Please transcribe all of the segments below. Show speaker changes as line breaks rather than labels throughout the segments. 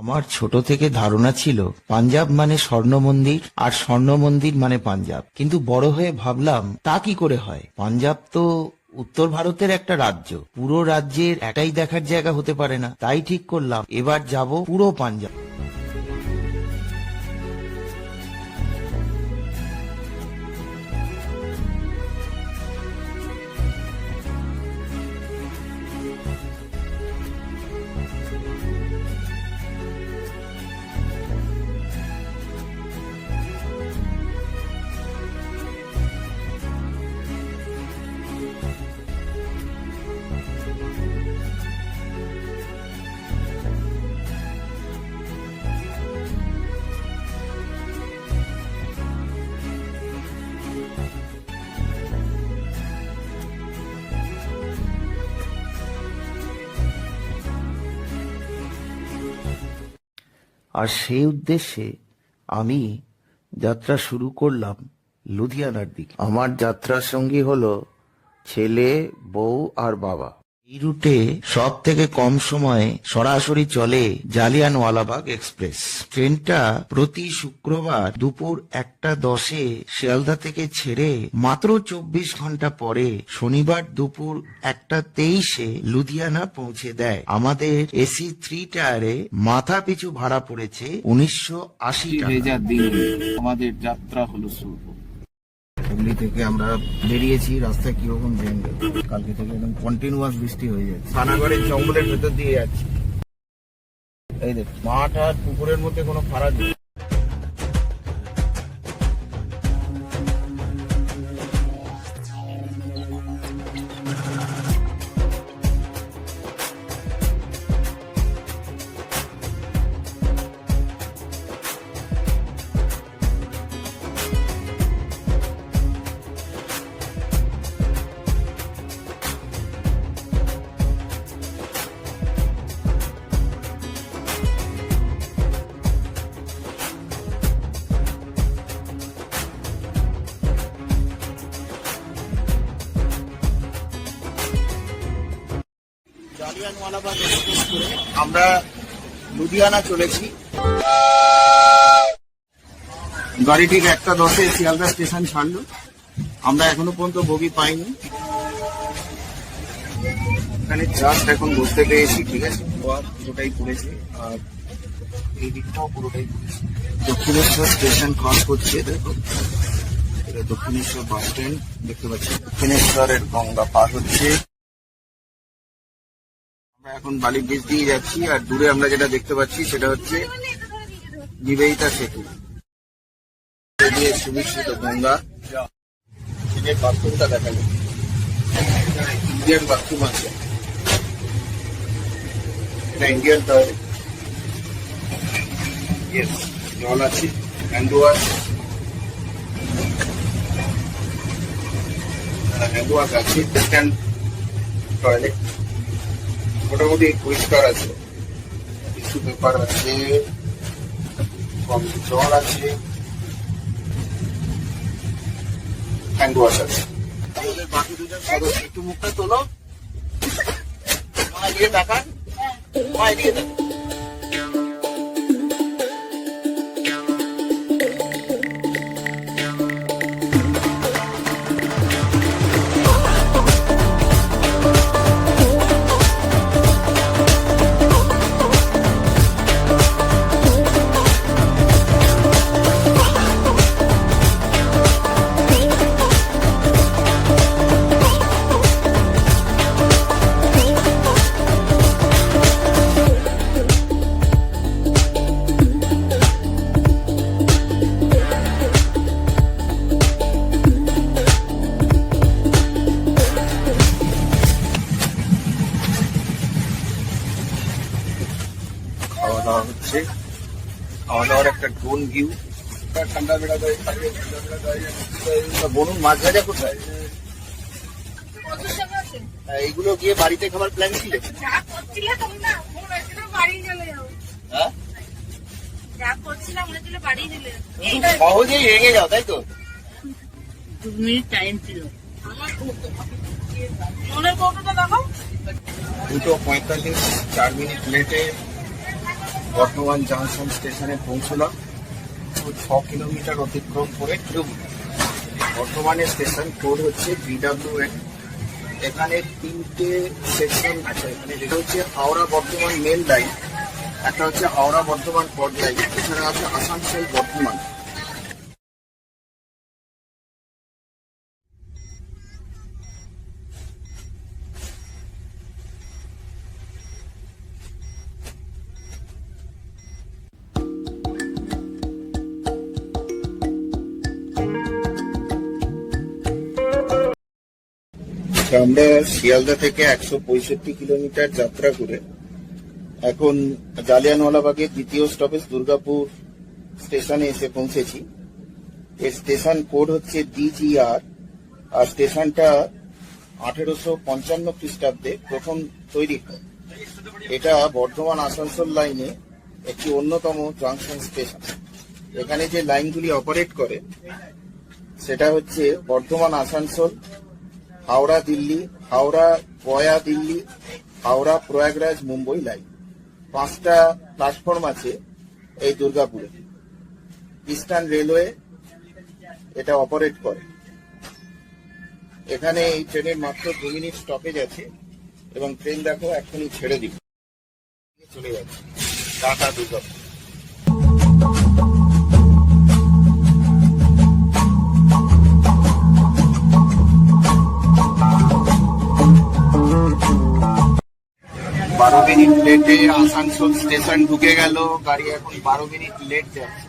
আমার ছোট থেকে ধারণা ছিল পাঞ্জাব মানে স্বর্ণ মন্দির আর স্বর্ণ মন্দির মানে পাঞ্জাব। কিন্তু বড় হয়ে ভাবলাম, তা কি করে হয়? পাঞ্জাব তো উত্তর ভারতের একটা রাজ্য। পুরো রাজ্যের এটাই দেখার জায়গা হতে পারে না। তাই ঠিক করলাম, এবার যাব পুরো পাঞ্জাব। আর সেই উদ্দেশ্যে আমি যাত্রা শুরু করলাম লুধিয়ানার দিকে। আমার যাত্রার সঙ্গী হলো ছেলে, বউ আর বাবা। এই রুটে সব থেকে কম সময়ে সরাসরি চলে জালিয়ানওয়ালাবাগ এক্সপ্রেস। ট্রেনটা প্রতি শুক্রবার দুপুর একটা দশে শিয়ালদা থেকে ছেড়ে মাত্র চব্বিশ ঘণ্টা পরে শনিবার দুপুর একটা তেইশে লুধিয়ানা পৌঁছে দেয়। আমাদের এসি থ্রি টায়ারে মাথা পিছু ভাড়া পড়েছে উনিশশো আশি
দিন। আমাদের যাত্রা হলো শুরু।
হুগলি থেকে আমরা বেরিয়েছি, রাস্তায় কীরকম জ্যাম কালকে থেকে একদম কন্টিনিউয়াস বৃষ্টি হয়ে যাচ্ছে। থানাগড়ের জঙ্গলের ভেতর দিয়ে যাচ্ছি। এই দেখ, মাঠ আর পুকুরের মধ্যে কোনো ফারাক নেই। লুধিয়ানা চলেছি। গাড়ি ঠিক একটা দশে শিয়ালদা স্টেশন ছাড়লো। আমরা এখনও পর্যন্ত বগি পাইনি। এখানে জাস্ট এখন বসতে পেরেছি, ঠিক আছে? গোয়া পুরোটাই পড়েছে, আর এই দিকটাও পুরোটাই পড়েছে। দক্ষিণেশ্বর স্টেশন ক্রস করছে, দেখো। এটা দক্ষিণেশ্বর বাস স্ট্যান্ড দেখতে পাচ্ছি দক্ষিণেশ্বরের গঙ্গা পার হচ্ছে। আমরা এখন বালি ব্রিজ দিয়ে যাচ্ছি, আর দূরে আমরা যেটা দেখতে পাচ্ছি সেটা হচ্ছে নিবেদিতা সেতু। এদিকে সুবিচ্ছিত গঙ্গা। যে বাথরুমটা দেখা যায় ইন্ডিয়ান বাথরুম আছে। এটা ইন্ডিয়ান জল আছে হ্যান্ড ওয়াশ হ্যান্ড ওয়াশ আছে টয়লেট মোটামুটি পরিষ্কার আছে। টিস্যু পেপার আছে, কম জল আছে হ্যান্ড ওয়াশ আছে। আমাদের বাকি দুজন একটু মুখটা তোলো। মা দিয়ে তাকান। মা দিয়ে তাকান। খাওয়া দাওয়ার একটা ড্রোন ভিউ ঠান্ডা বেড়া বলুন মাছ ভাজা কোথায়? হ্যাঁ, এইগুলো গিয়ে বাড়িতে খাবার প্ল্যান ছিল সহজেই রেগে যাও তাই তো?
দু মিনিট টাইম ছিল।
দুটো পঁয়তাল্লিশ চার মিনিট লেটে বর্ধমান জাংশন স্টেশনে পৌঁছলাম। ছ কিলোমিটার অতিক্রম করে বর্ধমানের স্টেশন কোড হচ্ছে বিডাব্লিউ এখানে তিনটে সেকশন আছে। এখানে যেটা হচ্ছে হাওড়া বর্ধমান মেন লাইন একটা হচ্ছে হাওড়া বর্ধমান পড লাইন এছাড়া আছে আসানসোল বর্ধমান। আমরা শিয়ালদা থেকে একশো পঁয়ষট্টি কিলোমিটার যাত্রা করে এখন জালিয়ানওয়ালাবাগের দ্বিতীয় স্টপেজ দুর্গাপুর স্টেশনে এসে পৌঁছেছি। এর স্টেশন কোড হচ্ছে ডিজিআর আর স্টেশনটা আঠেরোশো পঞ্চান্ন খ্রিস্টাব্দে প্রথম তৈরি হয়। এটা বর্ধমান আসানসোল লাইনে একটি অন্যতম জাংশন স্টেশন। এখানে যে লাইনগুলি অপারেট করে, সেটা হচ্ছে বর্ধমান আসানসোল হাওড়া দিল্লি, হাওড়া গয়া দিল্লি, হাওড়া প্রয়াগরাজ, মুম্বই লাইন। পাঁচটা প্ল্যাটফর্ম আছে এই দুর্গাপুরে। ইস্টার্ন রেলওয়ে এটা অপারেট করে। এখানে এই ট্রেনের মাত্র দু মিনিট স্টপেজ আছে এবং ট্রেন দেখো এখনই ছেড়ে দিব। চলে যাচ্ছে। টাটা দুর্গাপুর। বারো মিনিট লেটে আসানসোল স্টেশন ঢুকে গেল, গাড়ি এখন বারো মিনিট লেট যাচ্ছে।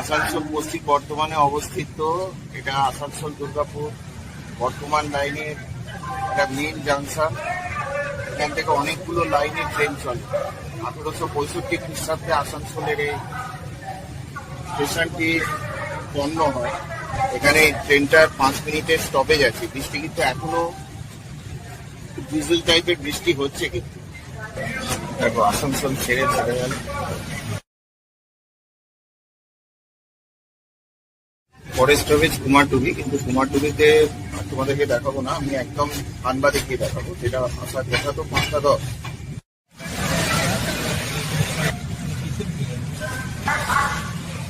আসানসোল পশ্চিম বর্ধমানে অবস্থিত, এটা আসানসোল দুর্গাপুর বর্তমান লাইনের একটা মেন জাংশন এখান থেকে অনেকগুলো লাইনে ট্রেন চলে। আঠারোশো পঁয়ষট্টি খ্রিস্টাব্দে আসানসোলের এই স্টেশনটি পণ্য হয়। এখানে ট্রেনটার পাঁচ মিনিটের স্টপেজ আছে। বৃষ্টি কিন্তু এখনও ডিজেল টাইপের বৃষ্টি হচ্ছে কিন্তু। দেখো, আসানসোল ছেড়ে চলে গেল। পরের স্টপেজ কুমারটুবি কিন্তু কুমারটুবিতে তোমাদেরকে দেখাবো না, আমি একদম ধানবাদে গিয়ে দেখাবো, যেটা আসার কথা তো পাঁচটা দশ।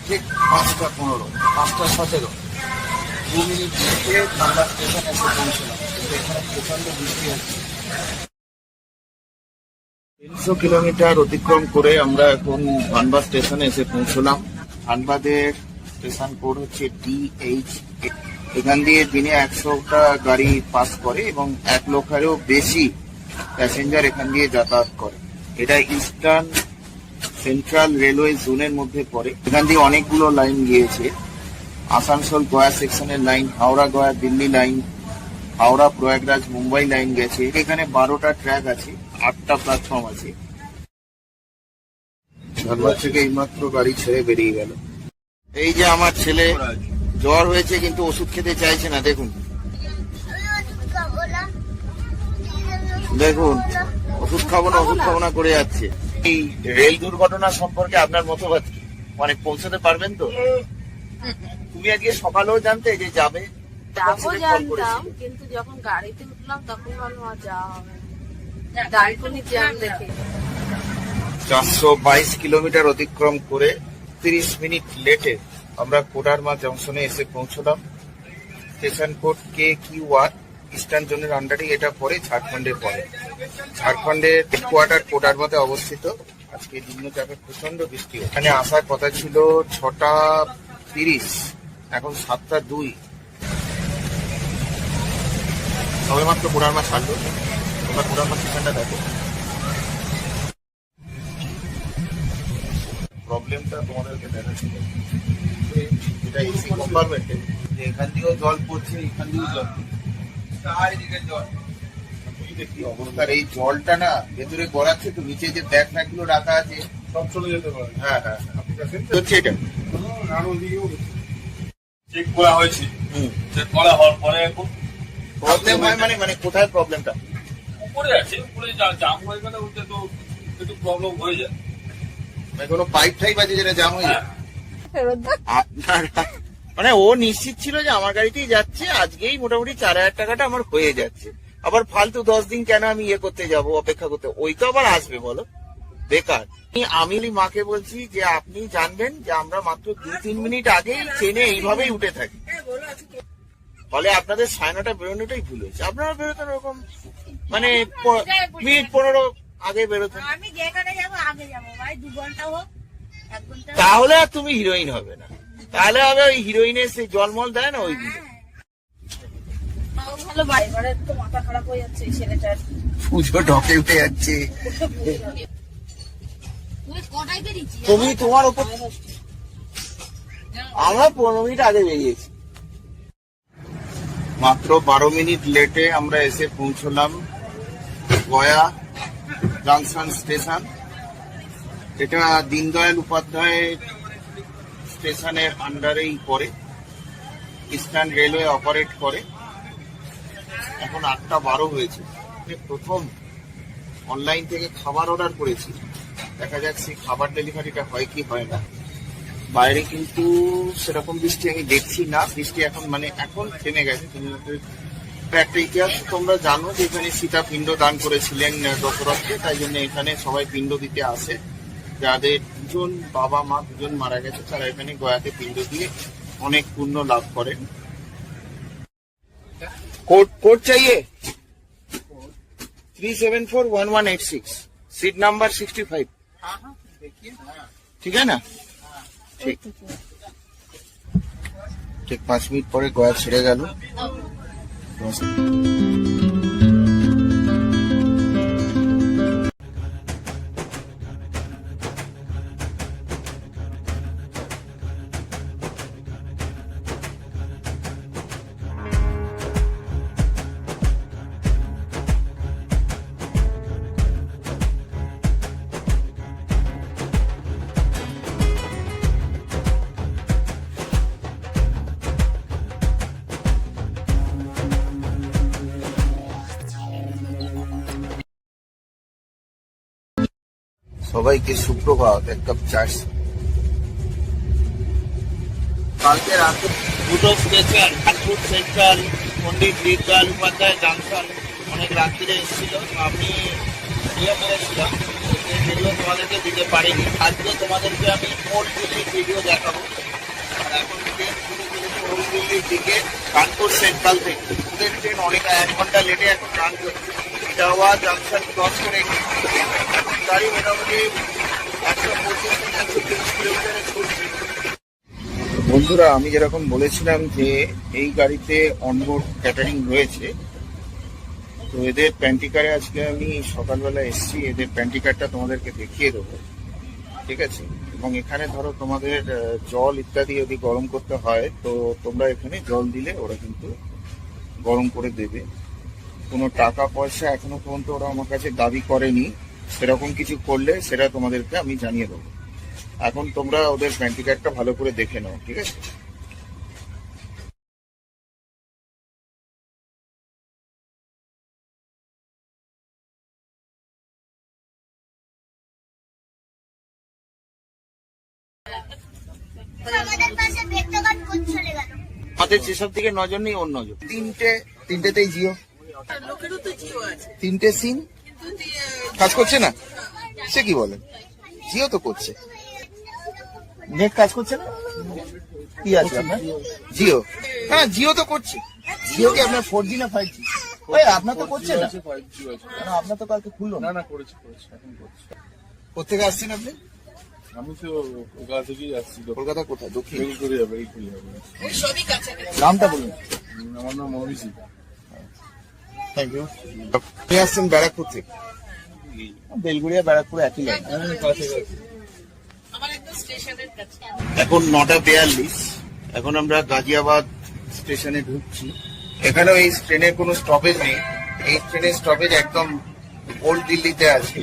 ঠিক পাঁচটা পনেরো, পাঁচটা সতেরো। দু মিনিট লেটে ধানবাদ স্টেশন এসে পৌঁছলাম। তিনশো কিলোমিটার অতিক্রম করে আমরা এখন ধানবাদ স্টেশনে এসে পৌঁছলাম। ধানবাদের স্টেশন কোড হচ্ছে ডিএইচ এখান দিয়ে দিনে একশোটা গাড়ি পাস করে এবং এক লক্ষেরও বেশি প্যাসেঞ্জার এখান দিয়ে যাতায়াত করে। এটা ইস্টার্ন সেন্ট্রাল রেলওয়ে জোনের মধ্যে পড়ে। এখান দিয়ে অনেকগুলো লাইন গিয়েছে। আসানসোল গয়া সেকশনের line, Howrah Gaya Delhi line Howrah, Prayagraj, Mumbai line গেছে। এখানে বারোটা ট্র্যাক আছে, আটটা প্ল্যাটফর্ম আছে। ধানবাদ থেকে এইমাত্র গাড়ি ছেড়ে বেরিয়ে গেল। এই যে আমার ছেলে, জ্বর হয়েছে কিন্তু ওষুধ খেতে চাইছে না, দেখুন। দেখুন, ওষুধ খাব না, ওষুধ খাব না করে যাচ্ছে। এই রেল দুর্ঘটনা সম্পর্কে আপনার মতবাদ? মানে পৌঁছাতে পারবেন তো? তুমি আজকে সকালেও জানতে যে যাবে।
যাব জানতাম কিন্তু যখন গাড়িতে উঠলাম তখন ভাবলাম আর যাওয়া হবে না। জ্যাম দেখে।
চারশো বাইশ কিলোমিটার অতিক্রম করে তিরিশ মিনিট লেটে আমরা কোডারমা জংশনে এসে পৌঁছলাম। Station code K Q R eastern জোনের আন্ডারে এটা পরে ঝাড়খণ্ডের পরে ঝাড়খণ্ডের হেডকোয়ার্টার কোডারমাতে অবস্থিত। আজকে নিম্নচাপে প্রচণ্ড বৃষ্টি। এখানে আসার কথা ছিল ছটা তিরিশ এখন সাতটা দুই। সবেমাত্র কোডারমা ছাড়লো তোমরা কোডারমা স্টেশনটা দেখো। প্রবলেমটা তোমাদেরকে দেখাচ্ছি। এটা এসি কম্পার্টমেন্টে এখান দিয়েও জল পড়ছে এখান দিয়েও জল চারিদিকে জল। কি এই জলটা না ভেতরে গড়াচ্ছে তো নিচে যে ব্যাগ ফ্যাগগুলো রাখা আছে।
সব চলে যেতে পারে।
হ্যাঁ হ্যাঁ হ্যাঁ। হচ্ছে এটা
চেক করা হয়েছে।
হুম।
চেক করা হওয়ার পরে এখন
প্রবলেম হয় মানে মানে কোথায় প্রবলেমটা
উপরে আছে উপরে জাম হয়ে গেলে ওতে তো একটু প্রবলেম হয়ে যায়।
মানে কোনো পাইপ টাইপ আছে যেটা জাম হয়ে যায়? মানে ও নিশ্চিত ছিল যে আমার গাড়িতেই যাচ্ছে আজকেই মোটামুটি চার হাজার টাকাটা আমার হয়ে যাচ্ছে। আবার ফালতু দশ দিন কেন আমি ইয়ে করতে যাব অপেক্ষা করতে? ওই তো আবার আসবে বলো। বেকার। আমি মাকে বলছি যে আপনি জানবেন যে আমরা মাত্র দু তিন মিনিট আগেই ট্রেনে এইভাবেই উঠে থাকি। ফলে আপনাদের সায়নাটা বেরোনোটাই ভুল হয়েছে। আপনারা বেরোতেন ওরকম মানে মিনিট পনেরো আগে বেরোতেন।
আমি যেখানে যাব আগে যাব। ভাই দু ঘণ্টা হোক।
তাহলে আর তুমি হিরোইন হবে না। তাহলে হবে ওই হিরোইনের সেই জলমল দেয় না ওই দিকে?
তাও ভালো ভাই। এবারে তো মাথা খারাপ হয়ে যাচ্ছে এই ছেলেটার।
পুজো ঢকে উঠে যাচ্ছে।
তুমি
তুমি তোমার ওপর আমরা পনেরো মিনিট আগে বেরিয়েছি। মাত্র বারো মিনিট লেটে আমরা এসে পৌঁছলাম গয়া জংশন স্টেশন। এটা দীনদয়াল উপাধ্যায় স্টেশনের আন্ডারেই পড়ে ইস্টার্ন রেলওয়ে অপারেট করে। এখন আটটা বারো হয়েছে। প্রথম অনলাইন থেকে খাবার অর্ডার করেছি। দেখা যাক সেই খাবার ডেলিভারিটা হয় কি হয় না। বাইরে কিন্তু সেরকম বৃষ্টি আমি দেখছি না বৃষ্টি এখন মানে এখন থেমে গেছে কিন্তু একটা ইতিহাস তোমরা জানো যে এখানে সীতা পিণ্ড দান করেছিলেন দশরথকে তাই জন্য এখানে সবাই পিণ্ড দিতে আসে যাদের দুজন বাবা মা দুজন মারা গেছে তারা এখানে গয়াতে পিণ্ড দিয়ে অনেক পুণ্য লাভ করেন কোড কোড চাইয়ে three seven four one one eight six seat number sixty five ठीक है ना ঠিক। ঠিক পাঁচ মিনিট পরে গয়া ছেড়ে গেল। সবাইকে সুপ্রভাত, এক কাপ চা কালকে রাতে দুটো station Kanpur central Pandit Deendayal Upadhyay junction অনেক রাত্রিরে এসেছিল। আমি ইয়ে করেছিলাম ভিডিও তোমাদেরকে দিতে পারিনি। আজকে তোমাদেরকে আমি ওল্ড দিল্লির ভিডিও দেখাবো। আর এখন কানপুর সেন্ট্রাল থেকে। ট্রেন অনেক এক ঘণ্টা লেটে এখন রান করছে। ইটাওয়া জাংশন ক্রস করে গাড়ি মোটামুটি একশো পঁচিশ একশো তিরিশ ছুটছে বন্ধুরা, আমি যেরকম বলেছিলাম যে এই গাড়িতে অনবোর্ড ক্যাটারিং রয়েছে, তো এদের প্যান্টিকারে আজকে আমি সকালবেলা এসেছি, এদের প্যান্টিকারটা তোমাদেরকে দেখিয়ে দেবো, ঠিক আছে? এবং এখানে ধরো তোমাদের জল ইত্যাদি যদি গরম করতে হয়, তো তোমরা এখানে জল দিলে ওরা কিন্তু গরম করে দেবে। কোনো টাকা পয়সা এখনও পর্যন্ত ওরা আমার কাছে দাবি করেনি সেরকম কিছু করলে সেটা তোমাদেরকে আমি জানিয়ে দেবো। এখন তোমরা ওদের প্যান্টিকারটা ভালো করে দেখে নাও ঠিক আছে?
আমাদের
যেসব দিকে নজর নেই নজর। তিনটে তিনটেতেই জিও। তিনটে সিম কাজ করছে না? সে কি বলে? জিও তো করছে। নেট কাজ করছে না? কি আছে আপনার? জিও। হ্যাঁ জিও তো করছে। জিও কি আপনার ফোর জি না ফাইভ জি ওই আপনার তো করছে না? কেন আপনার তো কালকে খুললো না।
না করেছি করেছি এখন করছি।
কোথেকে আসছেন আপনি?
আমি তো থেকেই আসছি
কলকাতা কোথায়? দক্ষিণ।
বেলগুড়ি যাবে যাবে।
নামটা বলুন।
আমার নাম মহিষী
থ্যাংক ইউ আপনি আসছেন ব্যারাকপুর থেকে বেলগুড়িয়া ব্যারাকপুর একই লাইন এখন নটা বিয়াল্লিশ। এখন আমরা গাজিয়াবাদ স্টেশনে ঢুকছি। এখানেও এই ট্রেনের কোনো স্টপেজ নেই। এই ট্রেনের স্টপেজ একদম ওল্ড দিল্লিতে আছে।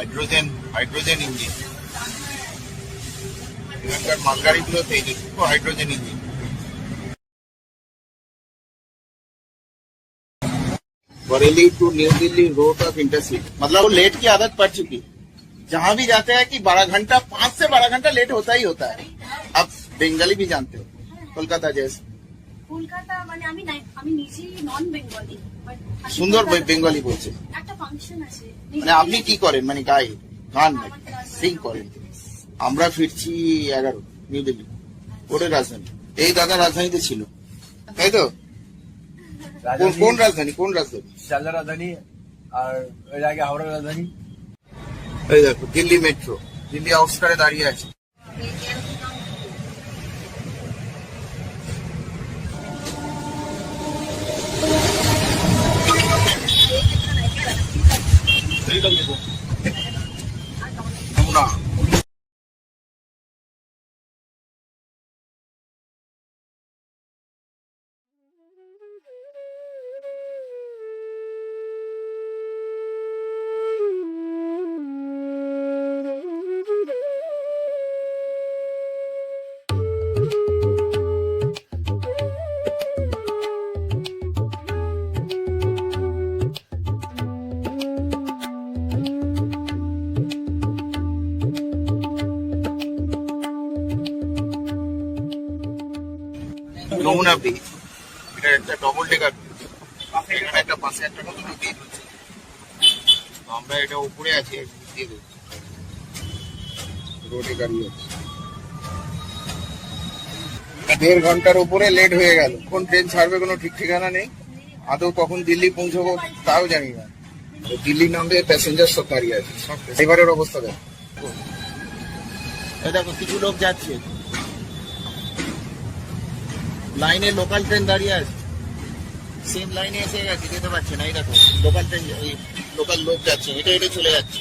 হাইড্রোজেন হাইড্রোজেন ইঞ্জিন এখানকার মালগাড়িগুলোতে এইটুকু hydrogen engine Bareilly to New Delhi road of intercity मतलब वो लेट की आदत पड़ चुकी जहां भी जाते हैं कि बारह घंटा पांच से बारह घंटा लेट होता ही होता है आप बेंगाली भी जानते हो कोलकाता जैसे
কলকাতা মানে আমি আমি নিজেই নন বেঙ্গলি
সুন্দর বেঙ্গলি বলছে।
একটা ফাংশন আছে।
মানে আপনি কি করেন? মানে গায়ে গান সিং করেন। আমরা ফিরছি এগারো নিউ দিল্লি ওটাই রাজধানী? এই দাদা রাজধানীতে ছিল। তাই তো? কোন- কোন রাজধানী? কোন রাজধানী?
শিয়ালদা রাজধানী আর এর আগে হাওড়া রাজধানী।
এই দেখো দিল্লি মেট্রো। দিল্লি আউটস্কারে দাঁড়িয়ে আছে। 들이던데도 해구나. যমুনা ব্রিজ এটা একটা ডবল ডেকার এখানে একটা পাশে একটা নতুন ব্রিজ হচ্ছে তো আমরা এটা উপরে আছি দিয়ে দেবো রোডে গাড়ি আছে দেড় ঘণ্টার উপরে লেট হয়ে গেল। কোন ট্রেন ছাড়বে কোনো ঠিক ঠিকানা নেই। আদৌ কখন দিল্লি পৌঁছবো তাও জানি না। তো দিল্লি নামবে প্যাসেঞ্জার সব দাঁড়িয়ে আছে। সব এবারের অবস্থা দেখো। দেখো কিছু লোক যাচ্ছে। লাইনে লোকাল ট্রেন দাঁড়িয়ে আছে। সেম লাইনে এসে গেছে, যেতে পারছে না, এই দেখো লোকাল ট্রেন লোকাল লোক যাচ্ছে এটা এটা চলে যাচ্ছে।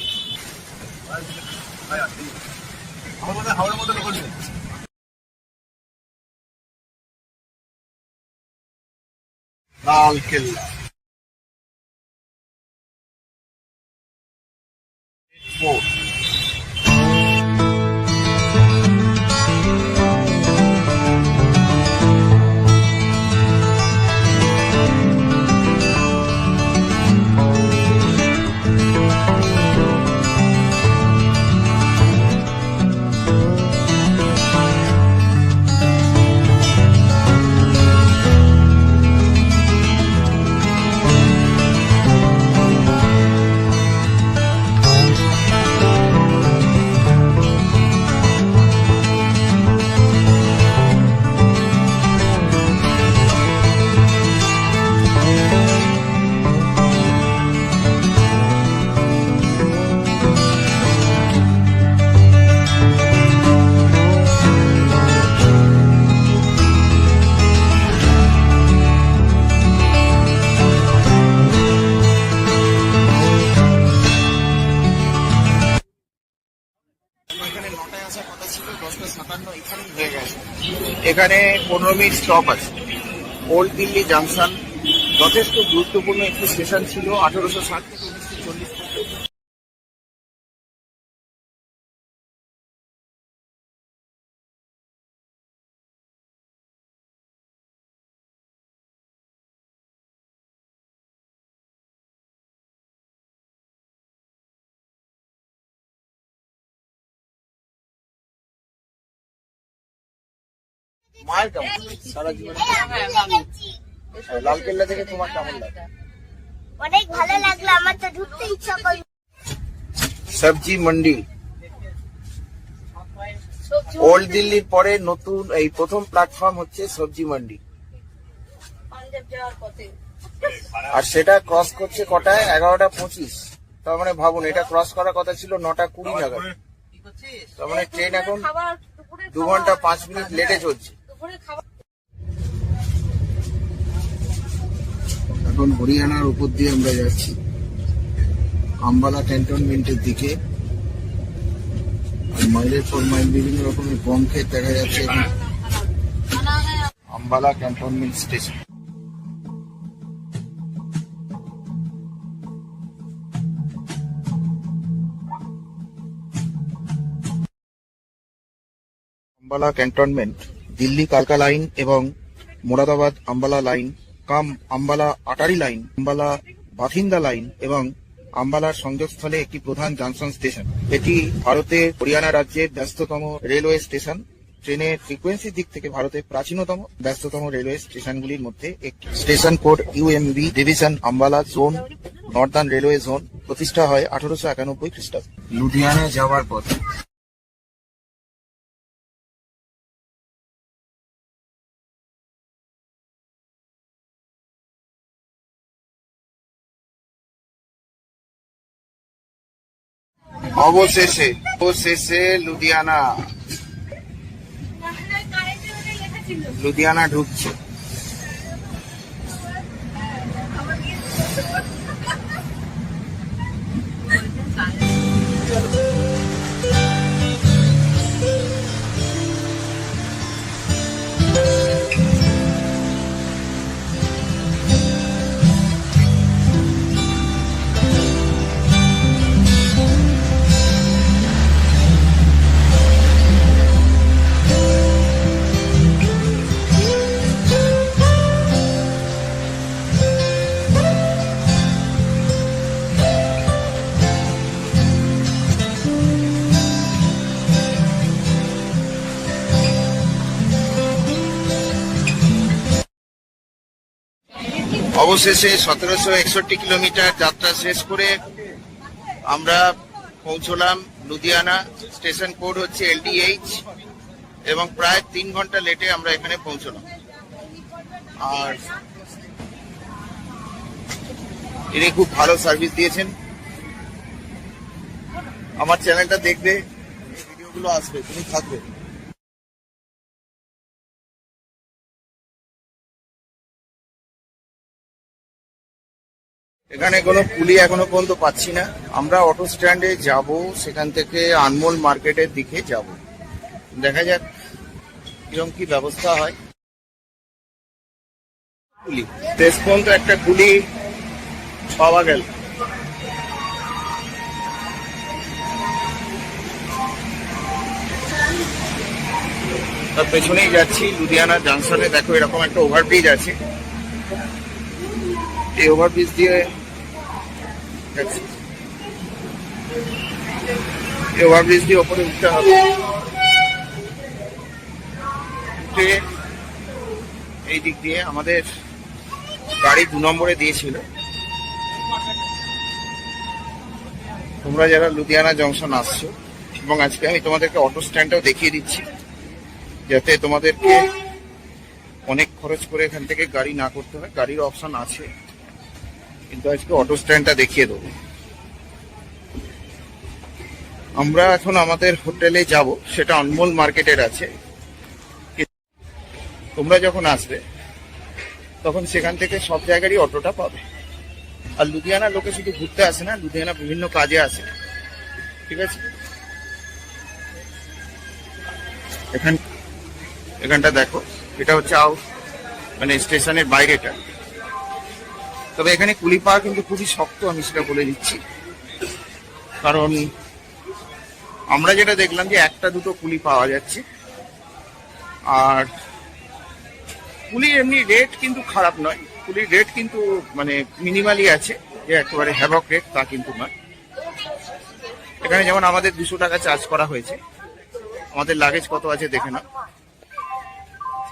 হাওড়ার মধ্যে local train
Lal Qila. Fort এখানে পনেরো মিনিট স্টপ আছে। ওল্ড দিল্লি জাংশন যথেষ্ট গুরুত্বপূর্ণ একটি স্টেশন ছিল, আঠারোশো ষাট থেকে মায়ের কেমন? সারা জীবনে লালকেল্লা থেকে তোমার কেমন লাগে?
অনেক ভালো লাগল আমার তো ঢুকতে ইচ্ছা করল।
সবজি মন্ডি। ওল্ড দিল্লির পরে নতুন এই প্রথম প্ল্যাটফর্ম হচ্ছে সবজি মন্ডি।
পাঞ্জাব যাওয়ার পথে।
আর সেটা ক্রস করছে কটায়? এগারোটা পঁচিশ। তার মানে ভাবুন এটা ক্রস করার কথা ছিল নটা কুড়ি নাগাদ। তার মানে ট্রেন এখন দু ঘণ্টা পাঁচ মিনিট লেটে চলছে। এখন হরিয়ানার উপর দিয়ে আমরা যাচ্ছি। আম্বালা ক্যান্টনমেন্টের দিকে। মাইলের পর মাইল বিভিন্ন রকমের গম ক্ষেত দেখা যাচ্ছে। Ambala cantonment station. Ambala cantonment Delhi কালকা লাইন এবং Moradabad Ambala line, cum Ambala Attari line, Ambala Bathinda line এবং আম্বালার সংযোগস্থলে একটি প্রধান জংশন স্টেশন। এটি ভারতের হরিয়ানা রাজ্যের ব্যস্ততম রেলওয়ে স্টেশন। ট্রেনের ফ্রিকোয়েন্সির দিক থেকে ভারতের প্রাচীনতম ব্যস্ততম রেলওয়ে স্টেশনগুলির মধ্যে একটি। Station code UMB division Ambala zone, northern railway zone প্রতিষ্ঠা হয় আঠারোশো একানব্বই খ্রিস্টাব্দে। লুধিয়ানা যাওয়ার পথ। অবশেষে অবশেষে লুধিয়ানা। লুধিয়ানা ঢুকছে। অবশেষে সতেরোশো একষট্টি কিলোমিটার যাত্রা শেষ করে আমরা পৌঁছলাম লুধিয়ানা স্টেশন কোড হচ্ছে এলডিএইচ এবং প্রায় তিন ঘণ্টা লেটে আমরা এখানে পৌঁছলাম। আর ইনি খুব ভালো সার্ভিস দিয়েছেন। আমার চ্যানেলটা দেখবে ভিডিওগুলো আসবে, তুমি থাকবে। এখানে কোনো পুলি এখনও পর্যন্ত পাচ্ছি না। আমরা অটো স্ট্যান্ডে যাব, সেখান থেকে আনমোল মার্কেটের দিকে যাব। দেখা যাক কীরকম কি ব্যবস্থা হয়। কুলি শেষ পর্যন্ত একটা কুলি পাওয়া গেল। তার পেছনেই যাচ্ছি, লুধিয়ানা জাংশনে দেখো এরকম একটা ওভারব্রিজ আছে। এই ওভারব্রিজ দিয়ে ওভারব্রিজ দিয়ে ওপরে উঠতে হবে উঠে এই দিক দিয়ে আমাদের গাড়ি দু নম্বরে দিয়েছিল। তোমরা যারা লুধিয়ানা জংশন আসছো, এবং আজকে আমি তোমাদেরকে অটো স্ট্যান্ডটাও দেখিয়ে দিচ্ছি, যাতে তোমাদেরকে অনেক খরচ করে এখান থেকে গাড়ি না করতে হয়। গাড়ির অপশন আছে। কিন্তু আজকে অটো স্ট্যান্ডটা দেখিয়ে দেবো। আমরা এখন আমাদের হোটেলে যাব, সেটা অনমোল মার্কেটের আছে। তোমরা যখন আসবে, তখন সেখান থেকে সব জায়গারই অটোটা পাবে। আর লুধিয়ানা লোকে শুধু ঘুরতে আসে না, লুধিয়ানা বিভিন্ন কাজে আসে। ঠিক আছে? এখান এখানটা দেখো, এটা হচ্ছে আউট মানে স্টেশনের বাইরেটা। তবে এখানে কুলি পাওয়া কিন্তু খুবই শক্ত, আমি সেটা বলে দিচ্ছি। কারণ আমরা যেটা দেখলাম যে একটা দুটো কুলি পাওয়া যাচ্ছে। আর কুলির এমনি রেট কিন্তু খারাপ নয়। কুলির রেট কিন্তু মানে মিনিমালি আছে, যে একেবারে হ্যাভক রেট তা কিন্তু নয়। এখানে যেমন আমাদের দুশো টাকা চার্জ করা হয়েছে। আমাদের লাগেজ কত আছে দেখে না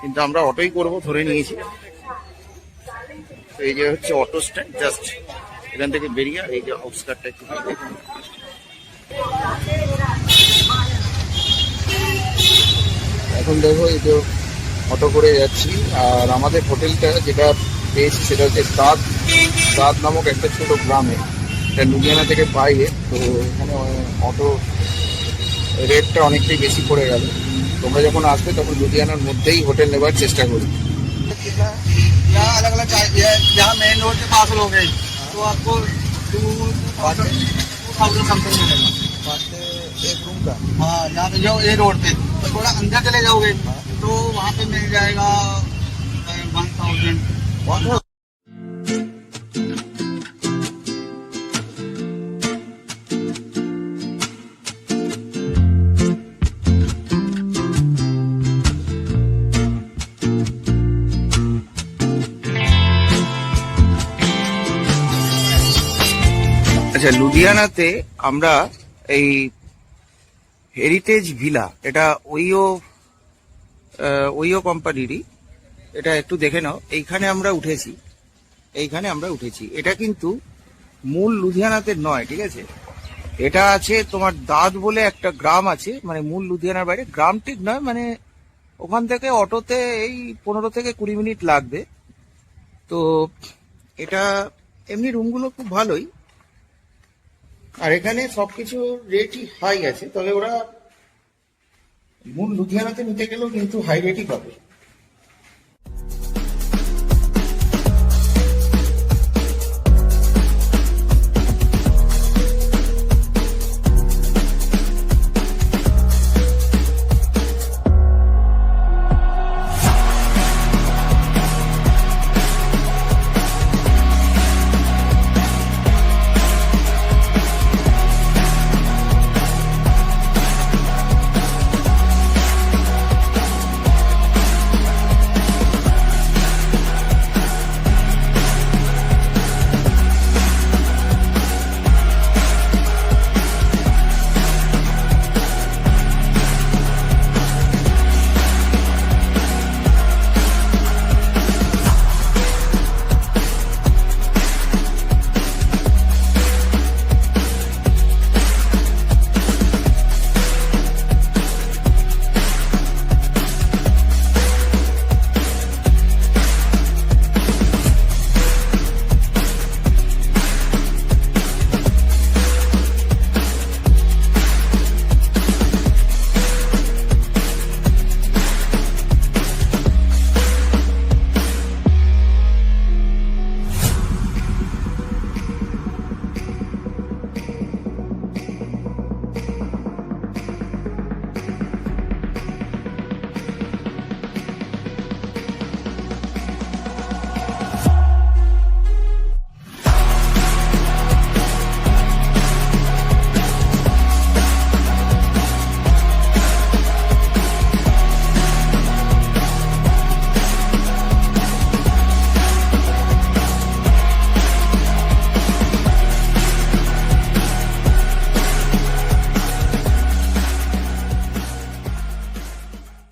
কিন্তু আমরা অটোই করব, ধরে নিয়েছি। তো এই যে হচ্ছে অটো স্ট্যান্ড জাস্ট এখান থেকে বেরিয়ে এই যে আউটস্কারটা একটু এখন দেখো এই যে অটো করে যাচ্ছি, আর আমাদের হোটেলটা যেটা পেয়েছি সেটা হচ্ছে সাদ সাদ নামক একটা ছোট গ্রামে। এটা লুধিয়ানা থেকে বাইরে, তো এখানে অটো রেটটা অনেকটাই বেশি পড়ে গেল। তোমরা যখন আসবে তখন লুধিয়ানার মধ্যেই হোটেল নেবার চেষ্টা করবে।
यहाँ अलग अलग यहाँ मेन रोड के पास लोगे तो आपको टू थाउज़ेंड समथिंग मिलेगा
एक रूम का।
हाँ यहाँ पे जाओ ए रोड पे। तो थोड़ा अंदर चले जाओगे तो वहाँ पे मिल जाएगा वन थाउज़ेंड
আচ্ছা লুধিয়ানাতে আমরা এই হেরিটেজ ভিলা এটা ওইও ওইও কোম্পানিরই এটা একটু দেখে নাও। এইখানে আমরা উঠেছি। এইখানে আমরা উঠেছি। এটা কিন্তু মূল লুধিয়ানাতে নয়, ঠিক আছে? এটা আছে তোমার দাঁত বলে একটা গ্রাম আছে মানে মূল লুধিয়ানার বাইরে। গ্রাম ঠিক নয় মানে ওখান থেকে অটোতে এই পনেরো থেকে কুড়ি মিনিট লাগবে। তো এটা, এমনি রুমগুলো খুব ভালোই। আর এখানে সবকিছু রেটই হাই আছে, তবে ওরা মূল লুধিয়ানাতে নিতে গেলেও কিন্তু হাই রেটই পাবে।